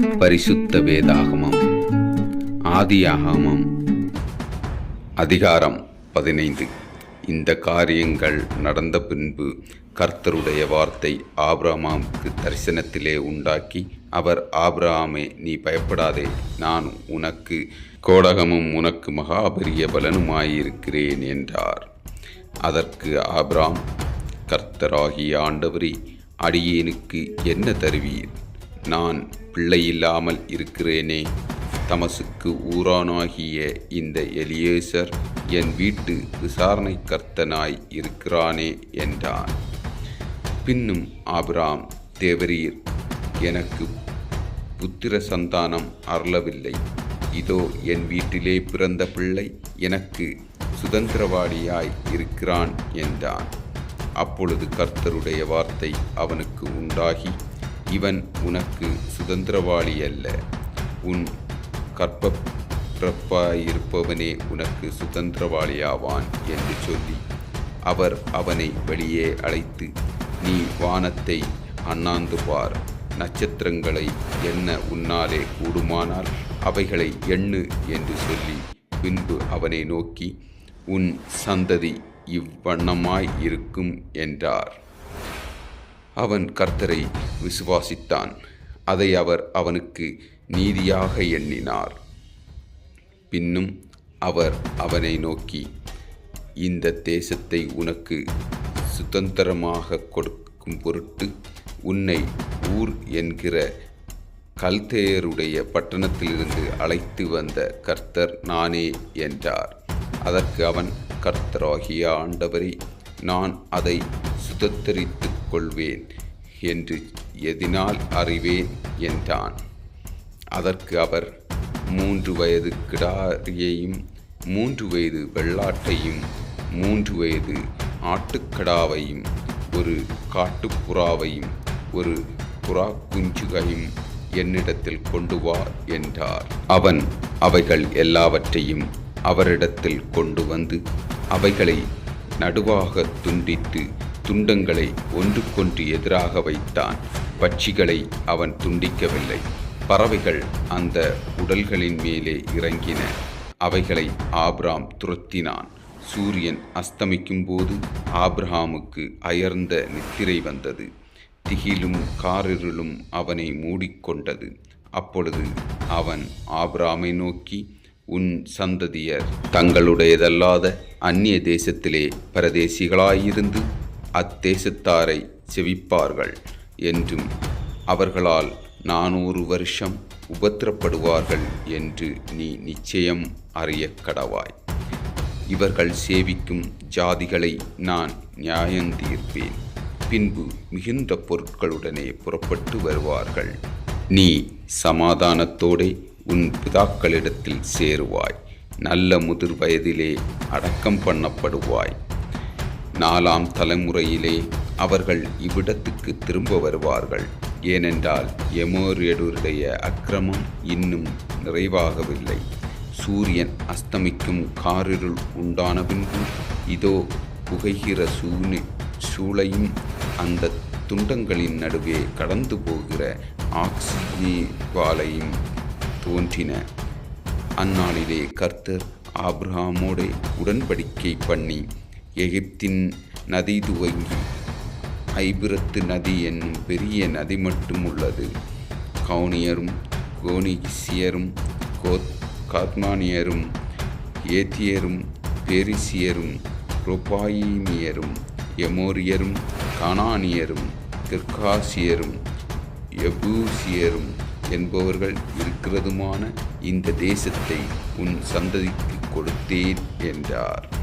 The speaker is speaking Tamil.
பரிசுத்த வேதாகமம். ஆதியாகமம். அதிகாரம் பதினைந்து. இந்த காரியங்கள் நடந்த பின்பு கர்த்தருடைய வார்த்தை ஆப்ராமாவுக்கு தரிசனத்திலே உண்டாக்கி அவர் ஆபிரகாமே நீ பயப்படாதே நான் உனக்கு கோடகமும் உனக்கு மகாபரிய பலனுமாயிருக்கிறேன் என்றார். அதற்கு ஆபிராம் கர்த்தராகிய ஆண்டவரி அடியேனுக்கு என்ன தருவீர்? நான் பிள்ளையில்லாமல் இருக்கிறேனே. தமசுக்கு ஊரானாகிய இந்த எலியேசர் என் வீட்டு விசாரணை கர்த்தனாய் இருக்கிறானே என்றான். பின்னும் ஆபிராம் தேவரீர் எனக்கு புத்திர சந்தானம் அருளவில்லை. இதோ என் வீட்டிலே பிறந்த பிள்ளை எனக்கு சுதந்திரவாடியாய் இருக்கிறான் என்றான். அப்பொழுது கர்த்தருடைய வார்த்தை அவனுக்கு உண்டாகி இவன் உனக்கு சுதந்திரவாளி அல்ல உன் கற்ப பிறப்பாயிருப்பவனே உனக்கு சுதந்திரவாளியாவான் என்று சொல்லி அவர் அவனை வெளியே அழைத்து நீ வானத்தை அண்ணாந்து பார் நட்சத்திரங்களை எண்ண உன்னாலே கூடுமானால் அவைகளை எண்ணு என்று சொல்லி பின்பு அவனை நோக்கி உன் சந்ததி இவ்வண்ணமாய் இருக்கும் என்றார். அவன் கர்த்தரை விசுவாசித்தான். அதை அவர் அவனுக்கு நீதியாக எண்ணினார். பின்னும் அவர் அவனை நோக்கி இந்த தேசத்தை உனக்கு சுதந்திரமாக கொடுக்கும் பொருட்டு உன்னை ஊர் என்கிற கல்தேயருடைய பட்டணத்திலிருந்து அழைத்து வந்த கர்த்தர் நானே என்றார். அதற்கு அவன் கர்த்தராகிய ஆண்டவரே நான் அதை சுதத்தரித்து கொள்வேன் என்று எதினால் அறிவேன் என்றான். அதற்கு அவர் மூன்று வயது கிடாரியையும் மூன்று வயது வெள்ளாட்டையும் மூன்று வயது ஆட்டுக்கடாவையும் ஒரு காட்டுப்புறாவையும் ஒரு புறா குஞ்சுகையும் என்னிடத்தில் கொண்டு வா என்றார். அவன் அவைகள் எல்லாவற்றையும் அவரிடத்தில் கொண்டு வந்து அவைகளை நடுவாக துண்டித்து துண்டங்களை ஒன்றுக்கொன்று எதிராக வைத்தான். பட்சிகளை அவன் துண்டிக்கவில்லை. பறவைகள் அந்த உடல்களின் மேலே இறங்கின. அவைகளை ஆப்ராம் துரத்தினான். சூரியன் அஸ்தமிக்கும் போது ஆப்ரஹாமுக்கு அயர்ந்த நித்திரை வந்தது. திகிலும் காரிருளும் அவனை மூடிக்கொண்டது. அப்பொழுது அவன் ஆப்ராமை நோக்கி உன் சந்ததியர் தங்களுடையதல்லாத அந்நிய தேசத்திலே பரதேசிகளாயிருந்து அத்தேசத்தாரை செவிப்பார்கள் என்றும் அவர்களால் நானூறு வருஷம் உபத்திரப்படுவார்கள் என்று நீ நிச்சயம் அறிய கடவாய். இவர்கள் சேவிக்கும் ஜாதிகளை நான் நியாயந்தீர்ப்பேன் பின்பு மிகுந்த பொருட்களுடனே புறப்பட்டு வருவார்கள். நீ சமாதானத்தோடே உன் பிதாக்களிடத்தில் சேருவாய். நல்ல முதிர் வயதிலே அடக்கம் பண்ணப்படுவாய். நாலாம் தலைமுறையிலே அவர்கள் இவ்விடத்துக்கு திரும்ப வருவார்கள். ஏனென்றால் எமோரியடுடைய அக்கிரமம் இன்னும் நிறைவாகவில்லை. சூரியன் அஸ்தமிக்கும் காரிருள் உண்டான பின்பு இதோ புகைகிற சூனி சூளையும் அந்த துண்டங்களின் நடுவே கடந்து போகிற ஆக்சிஜிவாலையும் தோன்றின. அந்நாளிலே கர்த்தர் ஆப்ரஹாமோடே உடன்படிக்கை பண்ணி எகிப்தின் நதி துவங்கி ஐபிரத்து நதி என்னும் பெரிய நதி மட்டும் உள்ளது. கவுனியரும் கோனிசியரும் கோத் காத்மானியரும் ஏத்தியரும் பெரிசியரும் ரொபாயிமியரும் எமோரியரும் கனானியரும் தெற்காசியரும் எபூசியரும் என்பவர்கள் இருக்கிறதுமான இந்த தேசத்தை உன் சந்ததிக்கு கொடுத்தேன் என்றார்.